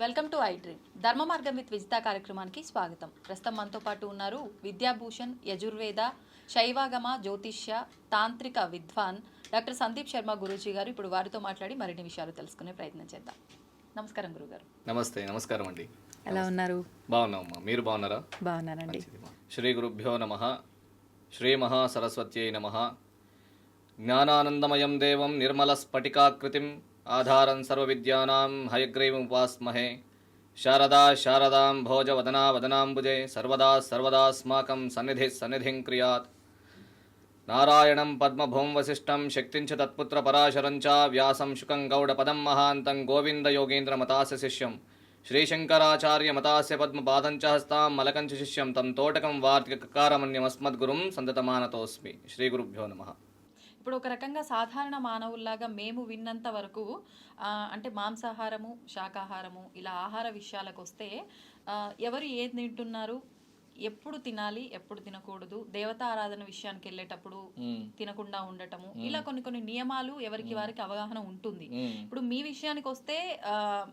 Welcome to I dream. Dharma Margam with Vijitha కార్యక్రమానికి స్వాగతం. ప్రస్తుతం మనతో పాటు ఉన్నారు విద్యాభూషణ్ యజుర్వేద శైవాగమ జ్యోతిష్య తాంత్రిక విద్వాన్ డాక్టర్ సందీప్ శర్మ గురూజీ గారు ఇప్పుడు వారితో మాట్లాడి మరిన్ని విషయాలు తెలుసుకునే ప్రయత్నం చేద్దాం. నమస్కారం గురుగారు. నమస్తే నమస్కారం అండి. ఎలా ఉన్నారు? బాగున్నామమ్మా. మీరు బాగున్నారా? బాగున్నానండి. శ్రీ గురుభ్యో నమ శ్రీ మహాసరస్వత్యై నమ. జ్ఞానానందమయం దేవం నిర్మల స్ఫటికాకృతిం ఆధారం సర్వవిద్యానాం హయగ్రీవముపాస్మహే శారదా శారదాం భోజ వదనా వదనాంబుజే సర్వదా సర్వదాస్మాకం సన్నిధి సన్నిధిం క్రియాత్ నారాయణం పద్మభూం వశిష్టం శక్తించ తత్పుత్ర పరాశరంచ వ్యాసం శుకం గౌడ పదం మహాంతం గోవింద యోగేంద్ర మతాస్య శిష్యం శ్రీశంకరాచార్య మతాస్య పద్మ పాదంచ హస్తాం మలకంచ శిష్యం తం తోటకం వార్తిక వార్తికారమన్యమస్మద్గురుం సంతతమానతోస్మి శ్రీ గురుభ్యో నమః ఇప్పుడు ఒక రకంగా సాధారణ మానవుల్లాగా మేము విన్నంత వరకు అంటే మాంసాహారము శాకాహారము ఇలా ఆహార విషయాలకు వస్తే ఎవరు ఏది తింటున్నారు? ఎప్పుడు తినాలి ఎప్పుడు తినకూడదు దేవతా ఆరాధన విషయానికి వెళ్ళేటప్పుడు తినకుండా ఉండటము. ఇలా కొన్ని కొన్ని నియమాలు ఎవరికి వారికి అవగాహన ఉంటుంది. ఇప్పుడు మీ విషయానికి వస్తే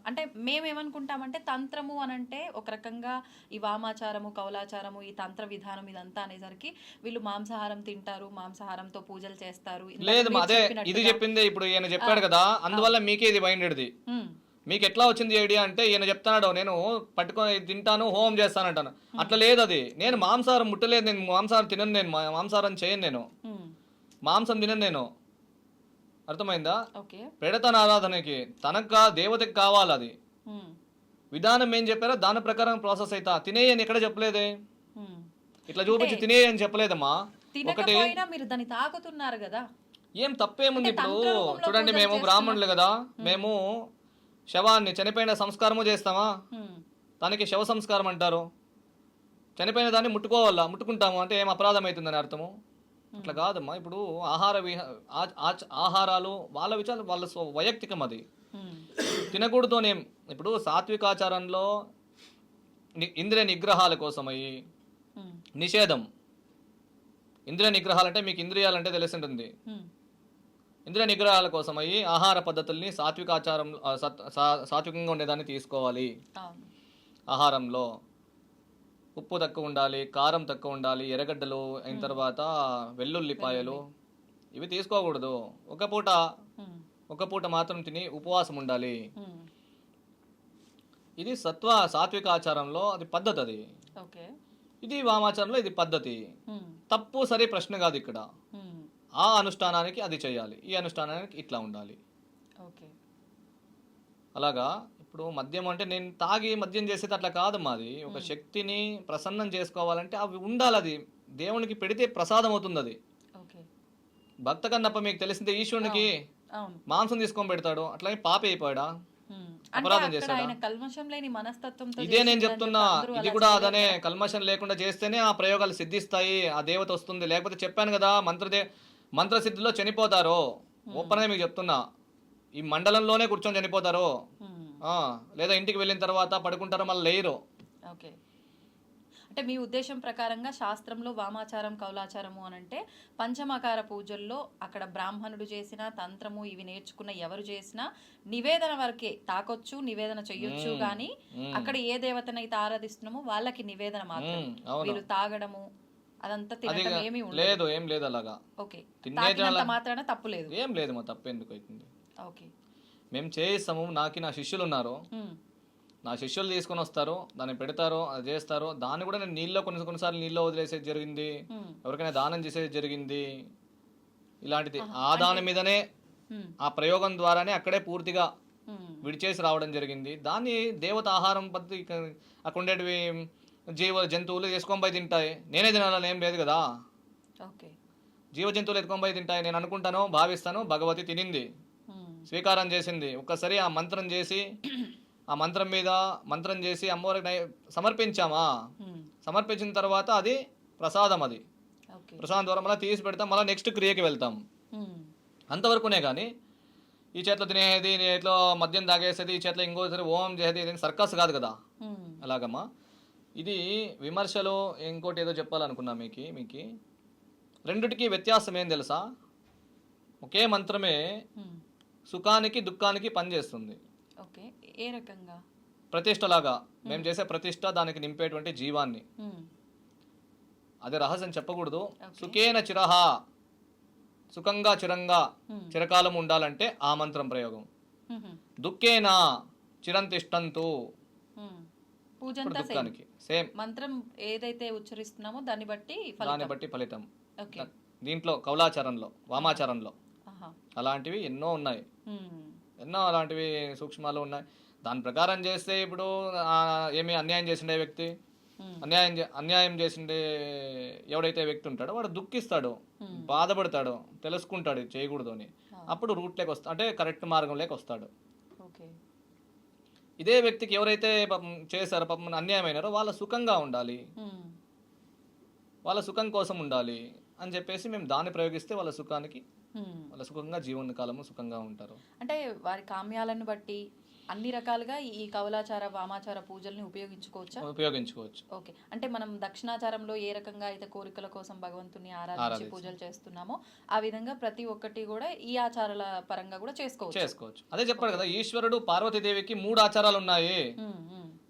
అంటే మేమేమనుకుంటామంటే తంత్రము అని అంటే ఒక రకంగా ఈ వామాచారము కౌలాచారము ఈ తంత్ర విధానం ఇదంతా అనేసరికి వీళ్ళు మాంసాహారం తింటారు మాంసాహారంతో పూజలు చేస్తారు. లేదు అదే ఇది చెప్పిందే ఇప్పుడు ఈయన చెప్పాడు కదా అందువల్ల మీకే ఇది మైండెడ్ది ఉమ్, మీకు ఎట్లా వచ్చింది ఐడియా అంటే ఈయన చెప్తున్నాడు నేను పట్టుకొని తింటాను హోమం చేస్తానంటాను. అట్లా లేదు అది నేను మాంసాహారం ముట్టలేదు నేను మాంసాహారం తినను నేను మాంసాహారం చేయను నేను. మాంసం తినను నేను. అర్థమైందా? పెడతాను ఆరాధనకి. తనకు దేవతకి కావాలి అది. విధానం ఏం చెప్పారో దాని ప్రకారం ప్రాసెస్ అవుతా తినేయని ఎక్కడ చెప్పలేదే. ఇట్లా చూపించి తినేయని చెప్పలేదమ్మా. ఒకటి మీరు దాన్ని తాగుతున్నారు కదా. ఏం తప్పేముంది ఇప్పుడు? చూడండి మేము బ్రాహ్మణులు కదా. మేము. శవాన్ని చనిపోయిన సంస్కారము చేస్తామా? దానికి శవ సంస్కారం అంటారు. చనిపోయిన దాన్ని ముట్టుకోవాలా? ముట్టుకుంటాము అంటే ఏం అపరాధం అవుతుందని అర్థము? అట్లా కాదమ్మా. ఇప్పుడు ఆహార ఆహారాలు వాళ్ళ విచారం వాళ్ళ స్వ- వైయక్తికం అది. తినకూడదోనేం? ఇప్పుడు సాత్వికాచారంలో ఇంద్రియ నిగ్రహాల కోసమై నిషేధం. ఇంద్రియ నిగ్రహాలు అంటే మీకు ఇంద్రియాలంటే తెలిసి ఉంటుంది ఇంద్రియ నిగ్రహాల కోసమై ఆహార పద్ధతుల్ని సాత్వికాచారం ఆ, సత్- సా- సాత్వికంగా ఉండేదాన్ని తీసుకోవాలి. ఆహారంలో ఉప్పు తక్కువ ఉండాలి కారం తక్కువ ఉండాలి ఎర్రగడ్డలు అయిన తర్వాత వెల్లుల్లిపాయలు ఇవి తీసుకోకూడదు. ఒక పూట ఒక పూట మాత్రం తిని ఉపవాసం ఉండాలి. ఇది సత్వ సాత్విక ఆచారంలో అది పద్ధతి అది. ఓకే. ఇది వామాచారంలో ఇది పద్ధతి. తప్పు సరి ప్రశ్న కాదు ఇక్కడ. ఆ అనుష్ఠానానికి అది చేయాలి ఈ అనుష్ఠానానికి ఇట్లా ఉండాలి. ఓకే. అలాగా? ఇప్పుడు మద్యం అంటే నేను తాగి మద్యం చేసేది అట్లా కాదు మాది. ఒక శక్తిని ప్రసన్నం చేసుకోవాలంటే అవి ఉండాలి అది దేవునికి పెడితే ప్రసాదం అవుతుంది అది భక్త కన్నప్ప మీకు తెలిసిందే ఈశ్వరునికి మాంసం తీసుకొని పెడతాడు. అట్లాగే పాప అయిపోయాడా? అపరాధం చేశాడా? ఇదే నేను చెప్తున్నా. ఇది కూడా అదనే. కల్మషం లేకుండా చేస్తేనే ఆ ప్రయోగాలు సిద్ధిస్తాయి. ఆ దేవత వస్తుంది. లేకపోతే చెప్పాను కదా మంత్రదే మంత్రసిద్ధిలో చనిపోతారు ఓపెన్గా మీకు చెప్తున్నా. ఈ మండలంలోనే కూర్చొని చనిపోతారు. లేదా ఇంటికి వెళ్ళిన తర్వాత పడుకుంటారు మళ్ళీ లేరు ఓకే. అంటే మీ ఉద్దేశం ప్రకారంగా శాస్త్రంలో వామాచారం కౌలాచారము అని అంటే పంచమకార పూజల్లో అక్కడ బ్రాహ్మణుడు చేసిన తంత్రము ఇవి నేర్చుకున్న ఎవరు చేసినా నివేదన వరకే తాకొచ్చు నివేదన చెయ్యొచ్చు కానీ అక్కడ ఏ దేవతనైతే ఆరాధిస్తున్నామో వాళ్ళకి నివేదన మాత్రం వీళ్ళు తాగడము అదంతా అది తినడం ఏమీ ఉండదు. లేదు ఏం లేదు అలాగా. ఓకే. తినే మాత్రాన తప్పు లేదు. ఏం లేదు మా తప్పు ఎందుకు అవుతుంది ఓకే. మేము చేయిస్తాము నాకు నా శిష్యులు ఉన్నారు. ఉమ్, నా శిష్యులు తీసుకొని వస్తారు దాన్ని పెడతారు అది చేస్తారు. దాన్ని కూడా నేను నీళ్ళలో కొన్ని కొన్నిసార్లు నీళ్ళలో వదిలేసేది జరిగింది. ఉమ్, ఎవరికైనా దానం చేసేది జరిగింది. ఇలాంటిది ఆ దాని మీదనే ఉమ్, ఆ ప్రయోగం ద్వారానే అక్కడే పూర్తిగా ఉమ్, విడిచేసి రావడం జరిగింది. దాన్ని దేవత ఆహారం పద్ధతి అక్కడ ఉండేటివి జీవ జంతువులు తీసుకొని పోయి తింటాయి. నేనే తినాలని ఏం లేదు కదా. ఓకే. జీవ జంతువులు ఎత్తుకొని పోయి తింటాయి. నేను అనుకుంటాను భావిస్తాను భగవతి తినింది. స్వీకారం చేసింది. ఒక్కసారి ఆ మంత్రం చేసి ఆ మంత్రం మీద మంత్రం చేసి అమ్మవారికి సమర్పించామా? సమర్పించిన తర్వాత అది ప్రసాదం అది. ప్రసాదం ద్వారా మళ్ళీ తీసి పెడతాం. మళ్ళీ నెక్స్ట్ క్రియకి వెళ్తాం. అంతవరకునే కానీ ఈ చేతిలో తినేది ఈ చేతిలో మద్యం తాగేసేది ఈ చేతిలో ఇంకోసారి ఓం చేసేది సర్కస్ కాదు కదా. అలాగమ్మా ఇది విమర్శలో ఇంకోటి ఏదో చెప్పాలనుకున్నా మీకు మీకు. రెండిటికి వ్యత్యాసం ఏం తెలుసా? ఒకే మంత్రమే సుఖానికి దుఃఖానికి పనిచేస్తుంది ఓకే. ఏ రకంగా? ప్రతిష్టలాగా. మేము చేసే ప్రతిష్ట దానికి నింపేటువంటి జీవాన్ని. అది రహస్యం చెప్పకూడదు. సుఖేన చిరహ. సుఖంగా చిరంగా. చిరకాలం ఉండాలంటే ఆ మంత్రం ప్రయోగం. దుఃఖేనా చిరంతిష్టంతు. దుఃఖానికి. సేమ్ మంత్రం ఏదైతే ఉచ్చరిస్తున్నామో దాన్ని బట్టి దాన్ని బట్టి ఫలితం. దీంట్లో కౌలాచారంలో వామాచారంలో. అలాంటివి ఎన్నో ఉన్నాయి. ఎన్నో అలాంటివి సూక్ష్మాలు ఉన్నాయి. దాని ప్రకారం చేస్తే ఇప్పుడు ఏమి అన్యాయం చేసిండే వ్యక్తి? అన్యాయం అన్యాయం చేసిండే ఎవడైతే వ్యక్తి ఉంటాడో వాడు దుఃఖిస్తాడు. బాధపడతాడు తెలుసుకుంటాడు చేయకూడదు అని. అప్పుడు రూట్లోకి వస్తా అంటే కరెక్ట్ మార్గంలోకి వస్తాడు. ఓకే. ఇదే వ్యక్తికి ఎవరైతే పాపం చేశారో పాపం అన్యాయమైనారో వాళ్ళ సుఖంగా ఉండాలి. వాళ్ళ సుఖం కోసం ఉండాలి అని చెప్పేసి మేము దాన్ని ప్రయోగిస్తే వాళ్ళ సుఖానికి. వాళ్ళ సుఖంగా జీవన కాలము సుఖంగా ఉంటారు. అంటే వారి కామ్యాలను బట్టి అన్ని రకాలుగా ఈ కౌలాచార వామాచార పూజల్ని ఉపయోగించుకోవచ్చా? ఉపయోగించుకోవచ్చు. ఓకే. అంటే మనం దక్షిణాచారంలో ఏ రకంగా అయితే కోరికల కోసం భగవంతుని ఆరాధించి. పూజలు చేస్తున్నామో ఆ విధంగా ప్రతి ఒక్కటి కూడా ఈ ఆచారాల పరంగా కూడా చేసుకోవచ్చు. చేసుకోవచ్చు. అదే చెప్పాడు కదా ఈశ్వరుడు పార్వతీదేవికి మూడు ఆచారాలు ఉన్నాయి.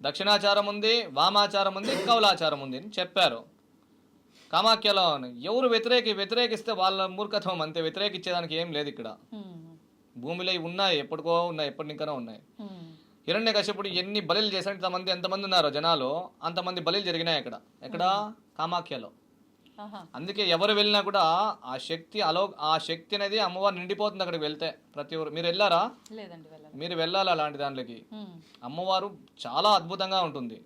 దక్షిణాచారం ఉంది వామాచారం ఉంది కౌలాచారం ఉంది అని చెప్పారు. కామాఖ్యలో ఎవరు వ్యతిరేకి వ్యతిరేకిస్తే వాళ్ళ మూర్ఖత్వం అంతే వ్యతిరేకించేదానికి ఏం లేదు ఇక్కడ. భూమిలో ఉన్నాయి ఎప్పటికో ఉన్నాయి ఎప్పటి ఇంకనో ఉన్నాయి హిరణ్య కశ్యపుడు ఎన్ని బలులు చేశాడు ఇంతమంది ఎంతమంది ఉన్నారో జనాలు అంతమంది బలులు జరిగినాయి ఇక్కడ ఎక్కడ? కామాఖ్యలో. అందుకే ఎవరు వెళ్ళినా కూడా ఆ శక్తి అలో ఆ శక్తి అనేది అమ్మవారు నిండిపోతుంది అక్కడికి వెళ్తే. ప్రతి ఒక్కరు మీరు వెళ్ళారా? మీరు వెళ్ళాలి అలాంటి దాంట్లోకి? అమ్మవారు చాలా అద్భుతంగా ఉంటుంది.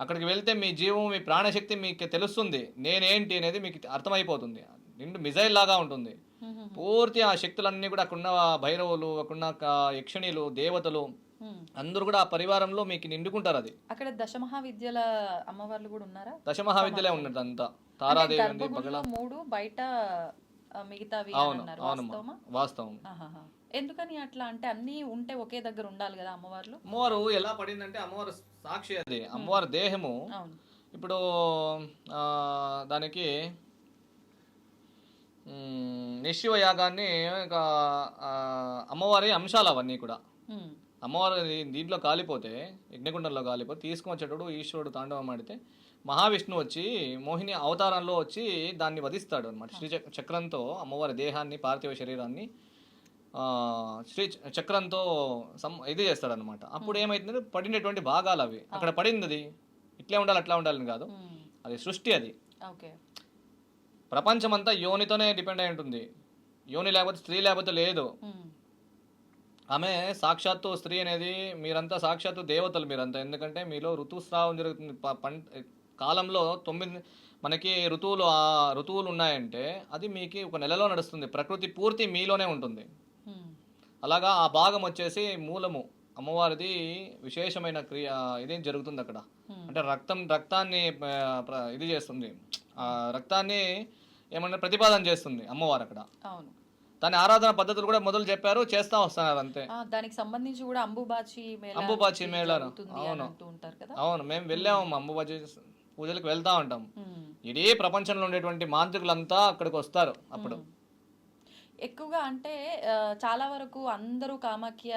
అక్కడికి వెళ్తే మీ జీవం మీ ప్రాణశక్తి మీకు తెలుస్తుంది. నేనేంటి అనేది మీకు అర్థమైపోతుంది. నిండు మిజైల్ లాగా ఉంటుంది. పూర్తి ఆ శక్తులన్నీ కూడా అక్కడున్న భైరవులు అక్కడున్న యక్షిణీలు దేవతలు. అందరూ కూడా ఆ పరివారంలో మీకు నిండుకుంటారు అది. అక్కడ దశమహావిద్యల అమ్మవార్లు కూడా ఉన్నారా? దశమహావిద్యలే ఉన్నది అంతా. తారాదేవి ఉంది మూడు బయట మిగతావి అవును వాస్తవం. ఎందుకని అట్లా? అంటే అన్ని ఉంటే ఒకే దగ్గర ఉండాలి కదా అమ్మవార్లు? అమ్మవారు ఎలా పడిందంటే అమ్మవారు సాక్షి అది. అమ్మవారి దేహము ఇప్పుడు ఆ, దానికి మ్, నిశ్శివ యాగాన్ని ఆ, అమ్మవారి అంశాలు అవన్నీ కూడా. అమ్మవారు దీంట్లో కాలిపోతే యజ్ఞగుండంలో కాలిపోతే తీసుకొని వచ్చేటప్పుడు ఈశ్వరుడు తాండవం ఆడితే మహావిష్ణువు వచ్చి మోహిని అవతారంలో వచ్చి దాన్ని వధిస్తాడు అనమాట శ్రీ చక్- చక్రంతో అమ్మవారి దేహాన్ని పార్థివ శరీరాన్ని శ్రీ చక్రంతో సం ఇది చేస్తాడు అనమాట అప్పుడు ఏమైతుందంటే పడినటువంటి భాగాలు అవి. అక్కడ పడింది అది. ఇట్లే ఉండాలి అట్లా ఉండాలని కాదు. అది సృష్టి అది. ఓకే. ప్రపంచమంతా యోనితోనే డిపెండ్ అయి ఉంటుంది. యోని లేకపోతే స్త్రీ లేకపోతే లేదు. ఆమె సాక్షాత్తు స్త్రీ అనేది మీరంతా సాక్షాత్తు దేవతలు మీరంతా. ఎందుకంటే మీలో ఋతుస్రావం జరుగుతుంది. ప- పం కాలంలో తొమ్మిది మనకి ఋతువులు ఆ ఋతువులు ఉన్నాయంటే అది మీకు ఒక నెలలో నడుస్తుంది. ప్రకృతి పూర్తి మీలోనే ఉంటుంది. అలాగా ఆ భాగం వచ్చేసి మూలము. అమ్మవారిది విశేషమైన క్రియ ఇది జరుగుతుంది అక్కడ. అంటే రక్తం రక్తాన్ని ఇది చేస్తుంది. ఆ రక్తాన్ని ఏమన్నా ప్రతిపాదన చేస్తుంది అమ్మవారు అక్కడ. అవును. దాని ఆరాధన పద్ధతులు కూడా మొదలు చెప్పారు చేస్తా వస్తున్నారు అంతే. దానికి సంబంధించి కూడా అంబుబాచి అంబుబాచి అనేది మేళ. జరుగుతుంది అని అవును. అవును మేము వెళ్ళాము అంబుబాచి పూజలకు వెళ్తా ఉంటాం. ఇడీ ప్రపంచంలో ఉండేటువంటి మాంత్రికులంతా అక్కడికి వస్తారు అప్పుడు. ఎక్కువగా అంటే చాలా వరకు అందరూ కామాఖ్య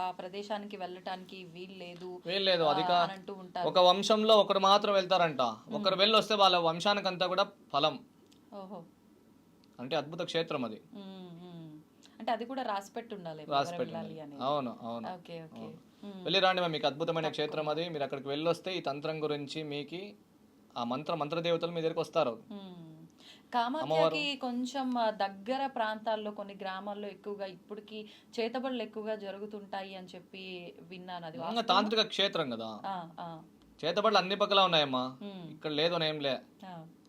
ఆ ప్రదేశానికి వెళ్ళటానికి వీలు లేదు. వీల్లేదు అది అంటూ ఉంటారు. ఒక వంశంలో ఒకరు మాత్రం వెళ్తారంట. ఒకరు వెళ్ళి వస్తే వాళ్ళ వంశానికంతా కూడా ఫలం. ఓహో. అంటే అద్భుత క్షేత్రం అది. అంటే అది కూడా రాసి పెట్టి ఉండాలి రాసి అనేది అవును అవును. Okay okay. ఉమ్, వెళ్ళి రాండి మీకు అద్భుతమైన క్షేత్రం అది. మీరు అక్కడికి వెళ్ళొస్తే ఈ తంత్రం గురించి మీకు ఆ మంత్ర మంత్ర దేవతలు మీ దగ్గరికి వస్తారు. కామాఖ్యకి కొంచెం దగ్గర ప్రాంతాల్లో కొన్ని గ్రామాల్లో ఎక్కువగా ఇప్పటికి చేతబడులు ఎక్కువగా జరుగుతుంటాయి అని చెప్పి విన్నాను అది తాంత్రిక క్షేత్రం కదా. చేతబడులు అన్ని పక్కల ఉన్నాయమ్మా. ఇక్కడ లేదు ఏం లే.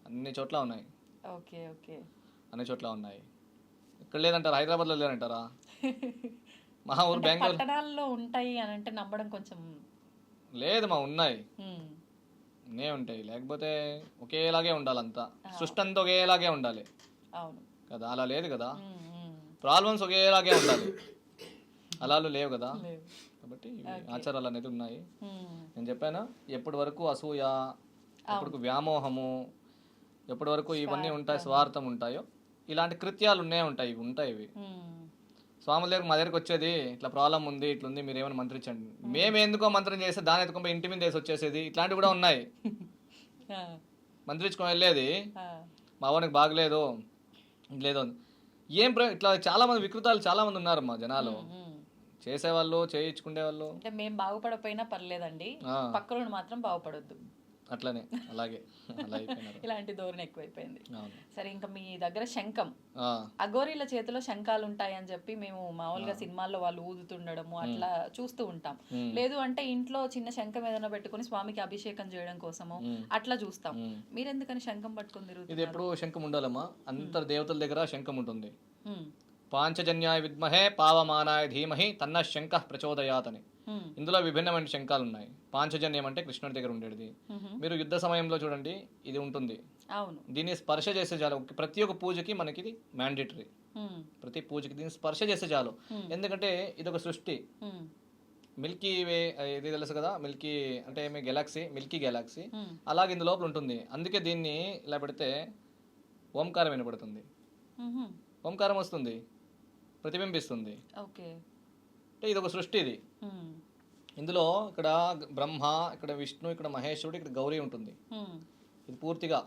అన్ని చోట్ల ఉన్నాయి. Okay okay. అన్ని చోట్ల ఉన్నాయి. ఇక్కడ లేదంటారా? హైదరాబాద్లో లేదంటారా మా ఊరు బెంగళూరు. పట్టణాల్లో ఉంటాయి అని అంటే నమ్మడం కొంచెం లేదు మా ఉన్నాయి. నే ఉంటాయి. లేకపోతే ఒకేలాగే ఉండాలి అంతా సృష్టి అంతా ఒకేలాగే ఉండాలి. అవును. కదా అలా లేదు కదా. ప్రాబ్లమ్స్ ఒకేలాగే ఉండాలి. అలాలు లేవు కదా. కాబట్టి ఆచారాలు అనేది ఉన్నాయి. నేను చెప్పాను? ఎప్పటి వరకు అసూయ ఎప్పటికి వ్యామోహము ఎప్పటి వరకు ఇవన్నీ ఉంటాయి స్వార్థం ఉంటాయో ఇలాంటి కృత్యాలు ఉన్నే ఉంటాయి ఇవి ఉంటాయి ఇవి. స్వాముల దగ్గర మా దగ్గరకు వచ్చేది ఇట్లా ప్రాబ్లం ఉంది ఇట్లా ఉంది మీరు ఏమైనా మంత్రించండి మేము ఎందుకో మంత్రం చేస్తే దాని ఎత్తుకొని ఇంటి మీద వేసి వచ్చేసేది ఇట్లాంటివి కూడా ఉన్నాయి. మంత్రించుకొని వెళ్ళేది మా వానికి బాగలేదు లేదు. ఏం ఇట్లా చాలా మంది వికృతాలు చాలా మంది ఉన్నారు మా జనాలు. చేసేవాళ్ళు చేయించుకునే వాళ్ళు అంటే మేము బాగుపడకపోయినా పర్లేదండి. పక్కన మాత్రం బాగుపడొద్దు. అట్లనే అలాగే ఇలాంటి ధోరణి ఎక్కువైపోయింది. సరే ఇంకా మీ దగ్గర శంఖం. ఆ, అఘోరీల చేతిలో శంఖాలు ఉంటాయని చెప్పి మేము మామూలుగా సినిమాల్లో వాళ్ళు ఊదుతుండడము అట్లా చూస్తూ ఉంటాం. లేదు అంటే ఇంట్లో చిన్న శంఖం ఏదైనా పెట్టుకొని స్వామికి అభిషేకం చేయడం కోసము. అట్లా చూస్తాం. మీరెందుకని శంఖం పట్టుకొని ఇది ఎప్పుడు శంఖం ఉండాలమ్మా. అంతర్ దేవతల దగ్గర శంఖం ఉంటుంది. పాంచజన్యాయ విద్మహే పావమానాయ ధీమహి తన్న శంఖ ప్రచోదయాత్ అని. మ్మ్. ఇందులో విభిన్నమైన శంఖాలు ఉన్నాయి పాంచజన్యం అంటే కృష్ణుడి దగ్గర ఉండేది. మ్మ్. మీరు యుద్ధ సమయంలో చూడండి ఇది ఉంటుంది. అవును. దీన్ని స్పర్శ చేసే చాలు. ప్రతి ఒక్క పూజకి మనకి ఇది మ్యాండేటరీ మ్మ్. ప్రతి పూజకి దీన్ని స్పర్శ చేస్తే చాలు. ఎందుకంటే ఇది ఒక సృష్టి. మిల్కీ వే ఇది తెలుసు కదా? మిల్కీ అంటే ఏమి? Galaxy milky galaxy. అలాగే ఇందు లోపల ఉంటుంది. అందుకే దీన్ని ఇలా పెడితే ఓంకారం వినపడుతుంది. ఓంకారం వస్తుంది. ప్రతిబింబిస్తుంది. ఓకే అంటే ఇది ఒక సృష్టి ఇది. ఇందులో ఇక్కడ బ్రహ్మ ఇక్కడ విష్ణు ఇక్కడ మహేశ్వరుడు ఇక్కడ గౌరీ ఉంటుంది. ఇది పూర్తిగా.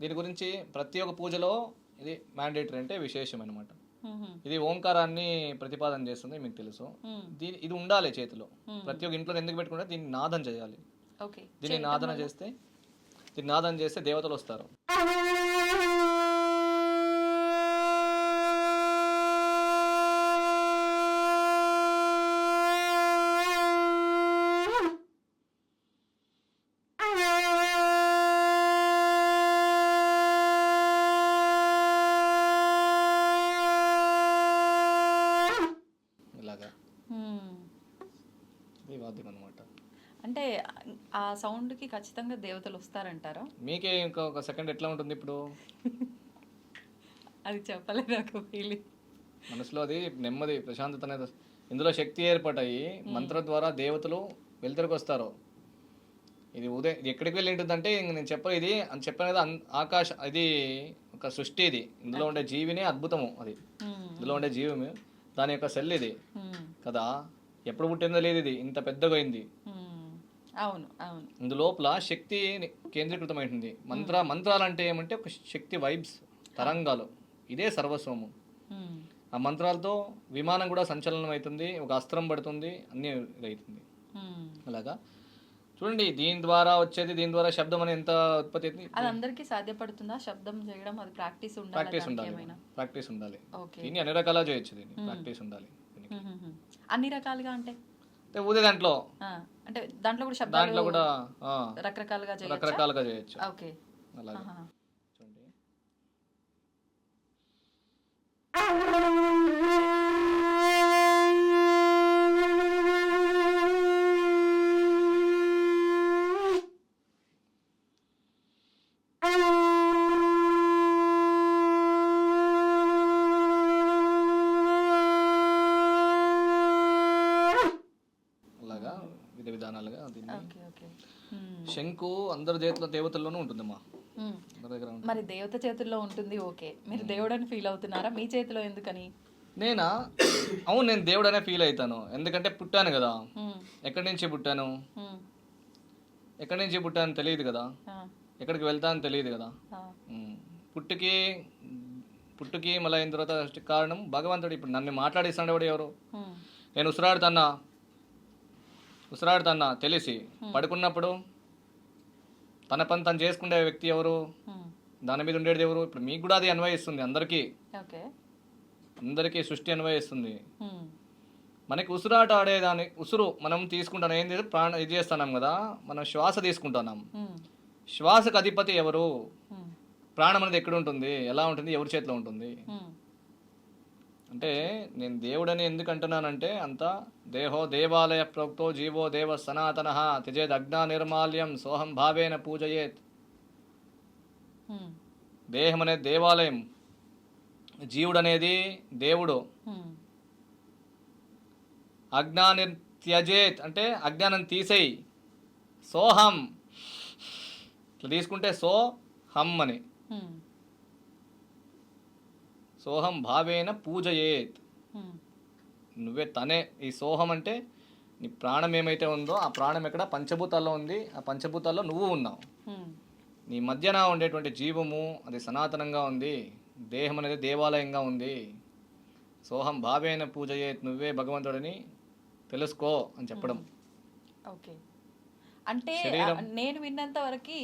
దీని గురించి ప్రతి ఒక్క పూజలో ఇది మ్యాండేటరీ అంటే విశేషం అనమాట. ఇది ఓంకారాన్ని ప్రతిపాదన చేస్తుంది మీకు తెలుసు. దీని ఇది ఉండాలి చేతిలో. ప్రతి ఒక్క ఇంట్లో ఎందుకు పెట్టుకుంటే దీన్ని నాదం చేయాలి. ఓకే. దీన్ని నాదన చేస్తే దీన్ని నాదన చేస్తే దేవతలు వస్తారు ఇలాగా మ్మ్. ఇది వాద్యం అనమాట అంటే సౌండ్కి ఖచ్చితంగా దేవతలు వస్తారంటారా? మీకే ఇంకా ఒక సెకండ్ ఎట్లా ఉంటుంది ఇప్పుడు? అది చెప్పలేదు నాకు ఫీలింగ్ మనసులో అది నెమ్మది ప్రశాంతత అనేది. ఇందులో శక్తి ఏర్పటాయి మంత్రం ద్వారా దేవతలు వెలుతురికి వస్తారు. ఇది ఉదయం ఇది ఎక్కడికి వెళ్ళి ఉంటుందంటే ఇంక నేను చెప్ప ఇది అని చెప్పనేది ఆకాశ ఇది ఒక సృష్టి ఇది. ఇందులో ఉండే జీవినే అద్భుతము అది. ఇందులో ఉండే జీవము దాని యొక్క సెల్ ఇది. కదా? ఎప్పుడు పుట్టిందో లేదు ఇది ఇంత పెద్దగా అయింది. అవును అవును. ఇందు లోపల శక్తి కేంద్రీకృతమైంటుంది మంత్ర మంత్రాలు అంటే ఏమంటే ఒక శక్తి వైబ్స్ తరంగాలు. ఇదే సర్వస్వము. ఆ మంత్రాలతో విమానం కూడా సంచలనం అవుతుంది ఒక అస్త్రం పడుతుంది అన్నీ అవుతుంది. అలాగా? చూడండి దీని ద్వారా వచ్చేది దీని ద్వారా శబ్దం అనేది ఎంత ఉత్పత్తి అవుతుంది అది అందరికీ సాధ్యపడుతుందా? శబ్దం చేయడం అది ప్రాక్టీస్ ఉండాలి ప్రాక్టీస్ ఉండాలి. ప్రాక్టీస్ ఉండాలి. ఓకే. దీన్ని అన్ని రకాలుగా చేయొచ్చు దీన్ని. ప్రాక్టీస్ ఉండాలి. అన్ని రకాలుగా అంటే? అంటే ఊదే దాంట్లో అంటే దాంట్లో కూడా శబ్దాలు దాంట్లో కూడా రకరకాలుగా చేయొచ్చా? రకరకాలుగా చేయొచ్చు. ఓకే. అలాగే. చూడండి అలాగా విధ విధానాలుగా దీన్ని ఓకే ఓకే మ్మ్. శంకు అందరి దేవతల దేవతల్లోనూ ఉంటుందమ్మా. మ్మ్. అందరి దగ్గర ఉంటుంది. మరి దేవత చేతుల్లో ఉంటుంది ఓకే. మీరు దేవుడని ఫీల్ అవుతున్నారా? మీ చేతిలో ఎందుకని? నేనా? అవును నేను దేవుడు అనే ఫీల్ అవుతాను. ఎందుకంటే పుట్టాను కదా. మ్మ్. ఎక్కడి నుంచి పుట్టాను? మ్మ్. ఎక్కడి నుంచి పుట్టాను తెలియదు కదా. ఆ, ఎక్కడికి వెళ్తాను తెలియదు కదా. ఆ. పుట్టుకి పుట్టుకి మళ్ళీ అయిన తర్వాత కారణం భగవంతుడు ఇప్పుడు నన్ను మాట్లాడిస్తాడు వాడు ఎవరు? మ్మ్. నేను ఉసురాడుతన్నా. ఉసురాడుతన్నా తెలిసి. పడుకున్నప్పుడు తన పని తను చేసుకునే వ్యక్తి ఎవరు. దాని మీద ఉండేది ఎవరు? ఇప్పుడు మీకు కూడా అది అన్వయిస్తుంది అందరికీ. అందరికీ సృష్టి అన్వయిస్తుంది. మనకి ఉసురాట ఆడేదాని ఉసురు మనం తీసుకుంటాం. ఏంది ప్రాణ ఇది చేస్తున్నాం కదా మనం శ్వాస తీసుకుంటున్నాం. శ్వాసకు అధిపతి ఎవరు. ప్రాణం అనేది ఎక్కడ ఉంటుంది? ఎలా ఉంటుంది? ఎవరి చేతిలో ఉంటుంది. అంటే నేను దేవుడని ఎందుకు అంటున్నానంటే అంత దేహో దేవాలయ ప్రోక్తో జీవో దేవ సనాతన త్యజేద్ అగ్నా నిర్మాల్యం సోహం భావేన పూజయేత్. దేహం అనేది దేవాలయం జీవుడు అనేది దేవుడు. అజ్ఞాని త్యజేత్ అంటే అజ్ఞానం తీసేయి సోహం ఇట్లా తీసుకుంటే సో హం అని. సోహం భావేన పూజయేత్. నువ్వే తనే ఈ సోహం అంటే నీ ప్రాణం ఏమైతే ఉందో ఆ ప్రాణం ఎక్కడ? పంచభూతాల్లో ఉంది. ఆ పంచభూతాల్లో నువ్వు ఉన్నావు. నీ మధ్యన ఉండేటువంటి జీవము అది సనాతనంగా ఉంది. దేహం అనేది దేవాలయంగా ఉంది. సోహం భావేన పూజ నువ్వే భగవంతుడని తెలుసుకో అని చెప్పడం. ఓకే. అంటే నేను విన్నంత వరకు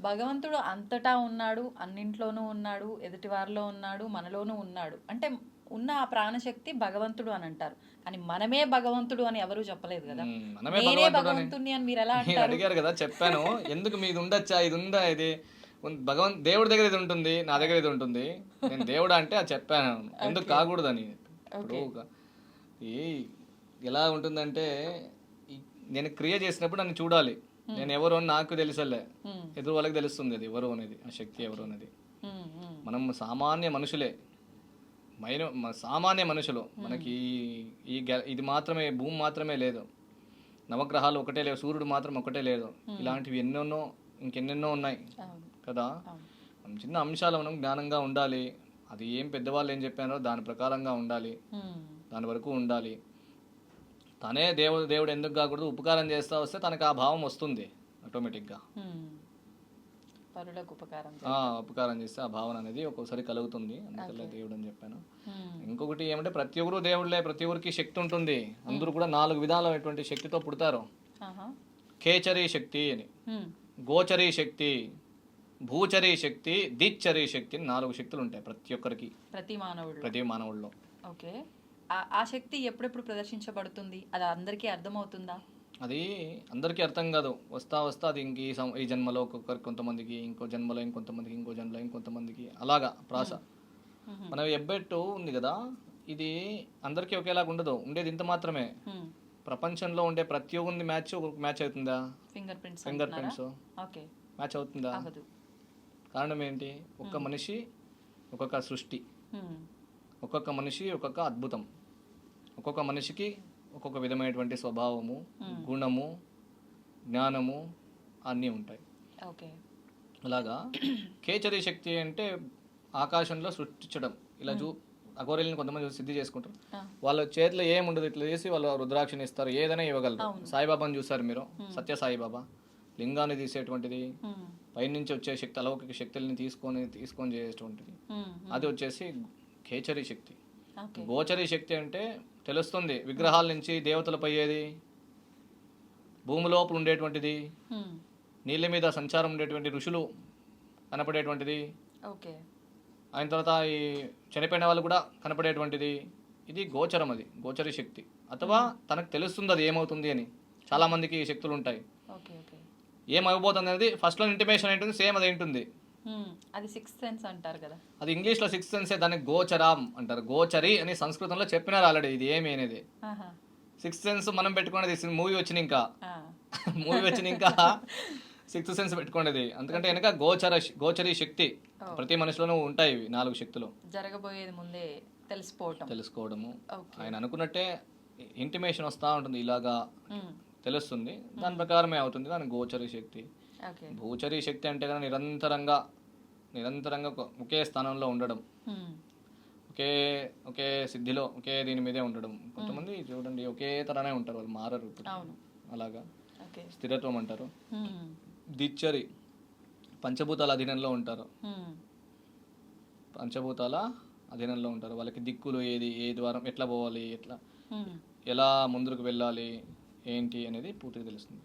భగవంతుడు అంతటా ఉన్నాడు అన్నింట్లోనూ ఉన్నాడు ఎదుటి వారిలో ఉన్నాడు మనలోనూ ఉన్నాడు. అంటే ఉన్న ఆ ప్రాణశక్తి భగవంతుడు అని అంటారు. కానీ మనమే భగవంతుడు అని ఎవరు చెప్పలేదు కదా. నేనే భగవంతుడు అని భగవంతుడిని అని మీరు ఎలా అంటారు? అడిగారు కదా చెప్పాను. ఎందుకు మీది ఉండొచ్చా? ఇది ఉందా? ఇది భగవంత్ దేవుడి దగ్గర ఇది ఉంటుంది నా దగ్గర ఇది ఉంటుంది. నేను దేవుడు అంటే అది చెప్పాను. ఎందుకు కాకూడదని? ఇప్పుడు ఒక- ఈ ఎలా ఉంటుందంటే నేను క్రియ చేసినప్పుడు నన్ను చూడాలి. నేను ఎవరు అని నాకు తెలుసలే. హ్మ్. ఎదురు వాళ్ళకి తెలుస్తుంది అది ఎవరు అనేది ఆ శక్తి ఎవరు అనేది. హ్మ్. మనం సామాన్య మనుషులే. మైన సామాన్య మనుషులు. మనకి ఈ- ఇది మాత్రమే భూమి మాత్రమే లేదు. నవగ్రహాలు ఒకటే లేవు సూర్యుడు మాత్రం ఒకటే లేదు. ఇలాంటివి ఎన్నెన్నో ఇంకెన్నెన్నో ఉన్నాయి. కదా? మనం చిన్న అంశాలు మనం జ్ఞానంగా ఉండాలి. అది ఏం పెద్దవాళ్ళు ఏం చెప్పారో దాని ప్రకారంగా ఉండాలి. దాని వరకు ఉండాలి. తనే దేవుడు దేవుడు ఎందుకు కాకూడదు? ఉపకారం చేస్తా వస్తే తనకు ఆ భావం వస్తుంది ఆటోమేటిక్గా ఉపకారం ఉపకారం చేస్తే ఆ భావన అనేది ఒక్కోసారి కలుగుతుంది అందుకల్లే దేవుడు అని చెప్పాను. ఇంకొకటి ఏమంటే ప్రతి ఒక్కరు దేవుళ్ళే ప్రతి ఒక్కరికి శక్తి ఉంటుంది. అందరూ కూడా నాలుగు విధాలైనటువంటి శక్తితో పుడతారు. కేచరీ శక్తి అని. గోచరీ శక్తి భూచరీ శక్తి దిచ్చరీ శక్తి అని నాలుగు శక్తులు ఉంటాయి ప్రతి ఒక్కరికి. ప్రతి మానవుడు ప్రతి మానవుల్లో. ఓకే. ఆ- శక్తి ఎప్పుడెప్పుడు ప్రదర్శించబడుతుంది? అది అందరికీ అర్థమవుతుందా? అది అందరికీ అర్థం కాదు. వస్తా వస్తా అది ఇంక ఈ సం- ఈ జన్మలో ఒక్కొక్కరికి కొంతమందికి ఇంకో జన్మలో ఇంకొంతమందికి ఇంకో జన్మలో ఇంకొంతమందికి అలాగా ప్రాస. మన ఎబ్బెట్టు ఉంది కదా ఇది అందరికీ ఒకేలాగా ఉండదు. ఉండేది ఇంత మాత్రమే. ప్రపంచంలో ఉండే ప్రతి ఒక్కరి మ్యాచ్ మ్యాచ్ అవుతుందా? Finger prints finger? Prints. Okay. Match అవుతుందా? కారణం ఏంటి? ఒక్క మనిషి ఒక్కొక్క సృష్టి. ఒక్కొక్క మనిషి ఒక్కొక్క అద్భుతం. ఒక్కొక్క మనిషికి ఒక్కొక్క విధమైనటువంటి స్వభావము గుణము జ్ఞానము అన్నీ ఉంటాయి. ఓకే. అలాగా కేచరీ శక్తి అంటే ఆకాశంలో సృష్టించడం. ఇలా చూ అఘోరీలను కొంతమంది సిద్ధి చేసుకుంటారు. వాళ్ళ చేతిలో ఏముండదు ఇట్లా చేసి వాళ్ళు రుద్రాక్షని ఇస్తారు ఏదైనా ఇవ్వగలరు. సాయిబాబాని చూసారు మీరు? సత్య సాయిబాబా. లింగాన్ని తీసేటువంటిది. పైనుంచి వచ్చే శక్తి అలౌకిక శక్తుల్ని తీసుకొని తీసుకొని చేసేటువంటిది. అది వచ్చేసి కేచరీ శక్తి. గోచరీ శక్తి అంటే తెలుస్తుంది విగ్రహాల నుంచి దేవతలు పోయేది భూమి లోపల ఉండేటువంటిది. నీళ్ళ మీద సంచారం ఉండేటువంటి ఋషులు కనపడేటువంటిది ఓకే. ఆయన తర్వాత ఈ చనిపోయిన వాళ్ళు కూడా కనపడేటువంటిది. ఇది గోచరం అది గోచరి శక్తి. అథవా తనకు తెలుస్తుంది అది ఏమవుతుంది అని. చాలా మందికి ఈ శక్తులు ఉంటాయి. Okay okay. ఏం అయిపోతుంది అనేది ఫస్ట్లో ఇంటిమేషన్ ఏంటుంది సేమ్ అది ఏంటుంది. అది సిక్స్త్ సెన్స్ అంటారు కదా. అది ఇంగ్లీష్లో సిక్స్త్ సెన్సే దాన్ని గోచరాం అంటారు. గోచరి అని సంస్కృతంలో చెప్పినారు ఆల్రెడీ ఇది ఏమి అనేది. సిక్స్త్ సెన్స్ మనం పెట్టుకునేది మూవీ వచ్చిన ఇంకా. మూవీ వచ్చిన ఇంకా సిక్స్త్ సెన్స్ పెట్టుకునేది ఎందుకంటే వెనక గోచర గోచరి శక్తి ప్రతి మనిషిలోనూ ఉంటాయి ఇవి నాలుగు శక్తులు. జరగబోయేది ముందే తెలిసిపోవటం. తెలుసుకోవడము. ఆయన అనుకున్నట్టే ఇంటిమేషన్ వస్తూ ఉంటుంది ఇలాగా. తెలుస్తుంది. దాని ప్రకారమే అవుతుంది దాని గోచరి శక్తి. భూచరి శక్తి అంటే కదా నిరంతరంగా నిరంతరంగా ఒక- స్థానంలో ఉండడం. హ్మ్. ఒకే ఒకే సిద్ధిలో ఒకే దీని మీదే ఉండడం. కొంతమంది చూడండి ఒకే తరనే ఉంటారు వాళ్ళు మారరు ఇప్పుడు. అలాగా? స్థిరత్వం అంటారు. హ్మ్. దిచ్చరి పంచభూతాల అధీనంలో ఉంటారు. పంచభూతాల అధీనంలో ఉంటారు. వాళ్ళకి దిక్కులు ఏది ఏ ద్వారం ఎట్లా పోవాలి ఎట్లా. ఎలా ముందుకు వెళ్ళాలి ఏంటి అనేది పూర్తిగా తెలుస్తుంది.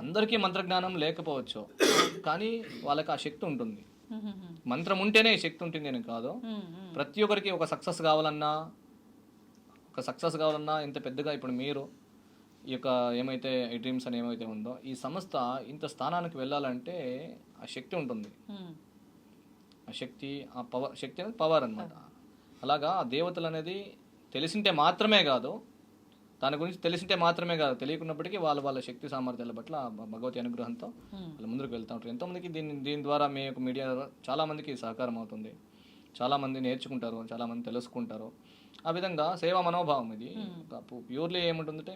అందరికీ మంత్రజ్ఞానం లేకపోవచ్చు కానీ వాళ్ళకి ఆ శక్తి ఉంటుంది. హ్మ్. మంత్రం ఉంటేనే శక్తి ఉంటుంది అని కాదు. హ్మ్. ప్రతి ఒక్కరికి ఒక సక్సెస్ కావాలన్నా ఒక సక్సెస్ కావాలన్నా ఇంత పెద్దగా ఇప్పుడు మీరు ఈ యొక్క ఏమైతే ఈ డ్రీమ్స్ అని ఏమైతే ఉందో ఈ సంస్థ ఇంత స్థానానికి వెళ్ళాలంటే ఆ శక్తి ఉంటుంది హ్మ్. ఆ శక్తి ఆ పవర్ శక్తి అనేది పవర్ అనమాట అలాగా ఆ దేవతలు అనేది తెలిసింటే మాత్రమే కాదు దాని గురించి తెలిసింటే మాత్రమే కాదు. తెలియకున్నప్పటికీ వాళ్ళ వాళ్ళ శక్తి సామర్థ్యాల పట్ల భగవతి అనుగ్రహంతో. వాళ్ళు ముందుకు వెళ్తూ ఉంటారు. ఎంతోమందికి దీని దీని ద్వారా మీ యొక్క మీడియా ద్వారా చాలామందికి సహకారం అవుతుంది. చాలామంది నేర్చుకుంటారు చాలామంది తెలుసుకుంటారు. ఆ విధంగా సేవా మనోభావం ఇది. ప్యూర్లీ ఏముంటుందంటే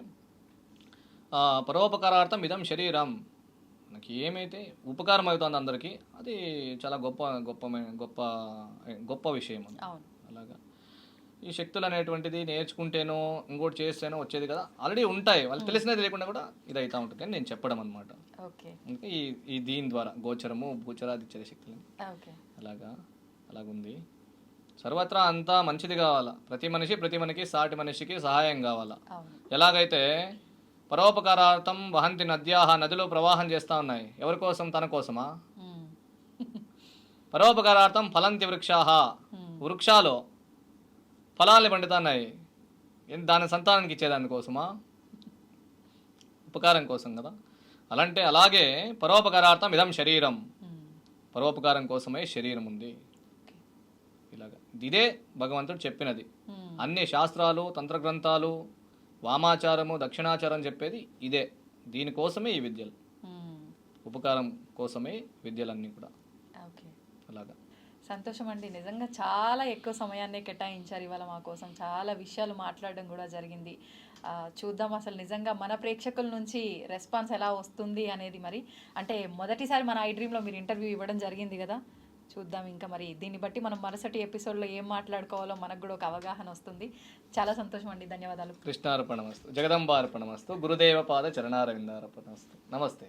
పరోపకారార్థం ఇదం శరీరం. మనకి ఏమైతే ఉపకారం అవుతుంది అందరికీ అది చాలా గొప్ప గొప్ప గొప్ప గొప్ప విషయం అలాగా? ఈ శక్తులు అనేటువంటిది నేర్చుకుంటేనో ఇంకోటి చేస్తేనో వచ్చేది కదా. ఆల్రెడీ ఉంటాయి. వాళ్ళు తెలిసినది లేకుండా కూడా ఇది అవుతా ఉంటుంది అని నేను చెప్పడం అనమాట ఈ ఈ దీని ద్వారా గోచరము భూచరాదిత్య శక్తులు. ఓకే. అలాగా అలాగుంది. సర్వత్రా అంతా మంచిది కావాలా? ప్రతి మనిషి ప్రతి మనిషికి సాటి మనిషికి సహాయం కావాలా? ఎలాగైతే పరోపకారార్థం వహంతి నద్యాహ నదులు ప్రవాహం చేస్తూ ఉన్నాయి. ఎవరి కోసం? తన కోసమా? మ్మ్. పరోపకారార్థం ఫలంతి వృక్షాహ. వృక్షాలు ఫలాల్ని పండుతున్నాయి. ఏం దాని సంతానానికి ఇచ్చేదాని కోసమా? ఉపకారం కోసం కదా. అలాంటి అలాగే పరోపకారార్థం ఇదం శరీరం. పరోపకారం కోసమే శరీరం ఉంది. ఇలాగా. ఇదే భగవంతుడు చెప్పినది. అన్ని శాస్త్రాలు తంత్రగ్రంథాలు వామాచారము దక్షిణాచారం చెప్పేది ఇదే. దీనికోసమే ఈ విద్యలు. ఉపకారం కోసమే విద్యలన్నీ కూడా. అలాగా. సంతోషం అండి నిజంగా చాలా ఎక్కువ సమయాన్ని కేటాయించారు ఇవాళ మా కోసం. చాలా విషయాలు మాట్లాడడం కూడా జరిగింది. చూద్దాం అసలు నిజంగా మన ప్రేక్షకుల నుంచి రెస్పాన్స్ ఎలా వస్తుంది అనేది మరి. అంటే మొదటిసారి మన ఐ డ్రీమ్లో మీరు ఇంటర్వ్యూ ఇవ్వడం జరిగింది కదా. చూద్దాం ఇంకా మరి దీన్ని బట్టి మనం మరుసటి ఎపిసోడ్లో ఏం మాట్లాడుకోవాలో మనకు కూడా ఒక అవగాహన వస్తుంది. చాలా సంతోషం అండి ధన్యవాదాలు. కృష్ణార్పణమస్తు. జగదంబార్పణమస్తు. గురుదేవ పాద చరణారవిందార్పణమస్తు. నమస్తే.